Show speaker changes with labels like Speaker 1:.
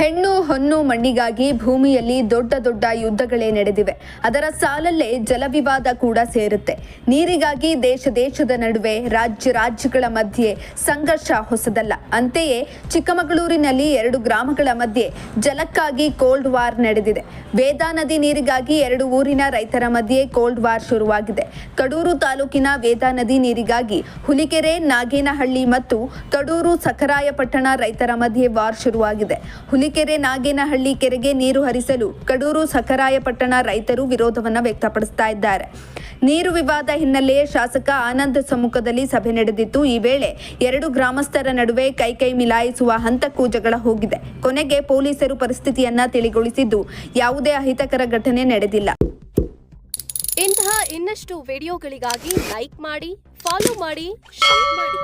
Speaker 1: ಹೆಣ್ಣು ಹೊನ್ನು ಮಣ್ಣಿಗಾಗಿ ಭೂಮಿಯಲ್ಲಿ ದೊಡ್ಡ ದೊಡ್ಡ ಯುದ್ಧಗಳೇ ನಡೆದಿವೆ. ಅದರ ಸಾಲಲ್ಲೇ ಜಲವಿವಾದ ಕೂಡ ಸೇರುತ್ತೆ. ನೀರಿಗಾಗಿ ದೇಶ ದೇಶದ ನಡುವೆ ರಾಜ್ಯ ರಾಜ್ಯಗಳ ಮಧ್ಯೆ ಸಂಘರ್ಷ ಹೊಸದಲ್ಲ. ಅಂತೆಯೇ ಚಿಕ್ಕಮಗಳೂರಿನಲ್ಲಿ ಎರಡು ಗ್ರಾಮಗಳ ಮಧ್ಯೆ ಜಲಕ್ಕಾಗಿ ಕೋಲ್ಡ್ ವಾರ್ ನಡೆದಿದೆ. ವೇದಾ ನದಿ ನೀರಿಗಾಗಿ ಎರಡು ಊರಿನ ರೈತರ ಮಧ್ಯೆ ಕೋಲ್ಡ್ ವಾರ್ ಶುರುವಾಗಿದೆ. ಕಡೂರು ತಾಲೂಕಿನ ವೇದಾ ನದಿ ನೀರಿಗಾಗಿ ಹುಲಿಕೆರೆ, ನಾಗೇನಹಳ್ಳಿ ಮತ್ತು ಕಡೂರು ಸಖರಾಯಪಟ್ಟಣ ರೈತರ ಮಧ್ಯೆ ವಾರ್ ಶುರುವಾಗಿದೆ. ಹುಲಿಕೆರೆ ನಾಗೇನಹಳ್ಳಿ ಕೆರೆಗೆ ನೀರು ಹರಿಸಲು ಕಡೂರು ಸಖರಾಯಪಟ್ಟಣ ರೈತರು ವಿರೋಧವನ್ನು ವ್ಯಕ್ತಪಡಿಸ್ತಾ ಇದ್ದಾರೆ. ನೀರು ವಿವಾದ ಹಿನ್ನೆಲೆ ಶಾಸಕ ಆನಂದ್ ಸಮ್ಮುಖದಲ್ಲಿ ಸಭೆ ನಡೆದಿತ್ತು ಈ ವೇಳೆ ಎರಡು ಗ್ರಾಮಸ್ಥರ ನಡುವೆ ಕೈಕೈ ಮಿಲಾಯಿಸುವ ಹಂತಕ್ಕೂ ಜಗಳ ಹೋಗಿದೆ. ಕೊನೆಗೆ ಪೊಲೀಸರು ಪರಿಸ್ಥಿತಿಯನ್ನ ತಿಳಿಗೊಳಿಸಿದ್ದು, ಯಾವುದೇ ಅಹಿತಕರ ಘಟನೆ ನಡೆದಿಲ್ಲ.
Speaker 2: ಇಂತಹ ಇನ್ನಷ್ಟು ವಿಡಿಯೋಗಳಿಗಾಗಿ ಲೈಕ್ ಮಾಡಿ, ಫಾಲೋ ಮಾಡಿ, ಶೇರ್ ಮಾಡಿ.